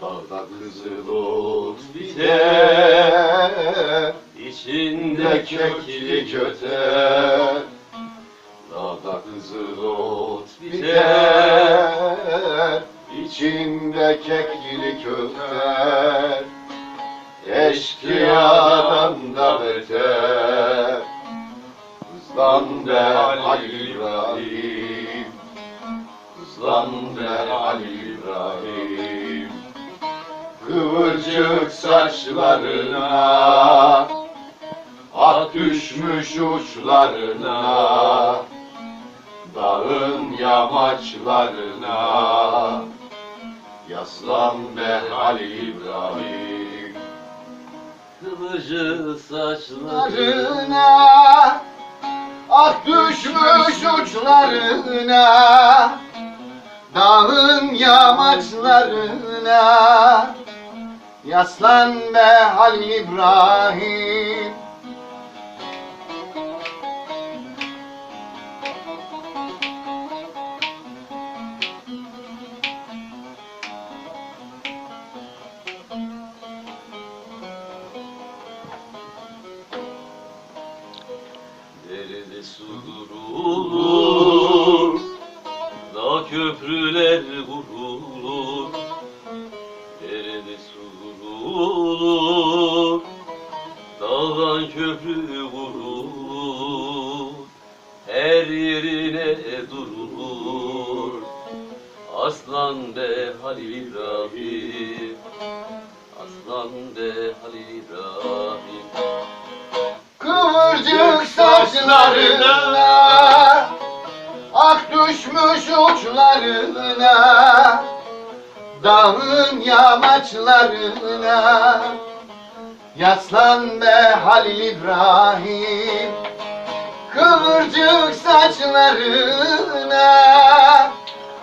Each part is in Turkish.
Dağda kızıl ot biter İçinde kökli köter Dağda kızıl ot biter İçinde kekli köter Eşkıyadan da beter Hızlan be Ali İbrahim. Hızlan be Ali İbrahim Kıvırcık saçlarına Ak düşmüş uçlarına Dağın yamaçlarına. Yaslan be Ali İbrahim. Saçları Saçlarına Ak düşmüş uçlarına Dağın yamaçlarına Yaslan be Halil İbrahim. Derede su durulur Dağ köprüler vurulur durulur Dağdan köprü vurulur Her yerine durulur. Aslan be Halil İbrahim Aslan be Halil İbrahim. Kıvırcık saçlarına Ak düşmüş uçlarına Dağın yamaçlarına Yaslan be Halil İbrahim. Kıvırcık saçlarına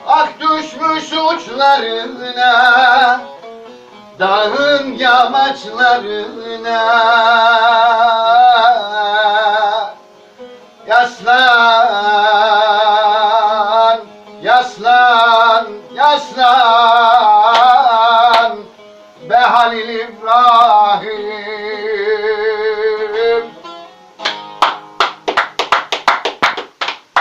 Ak düşmüş uçlarına Dağın yamaçlarına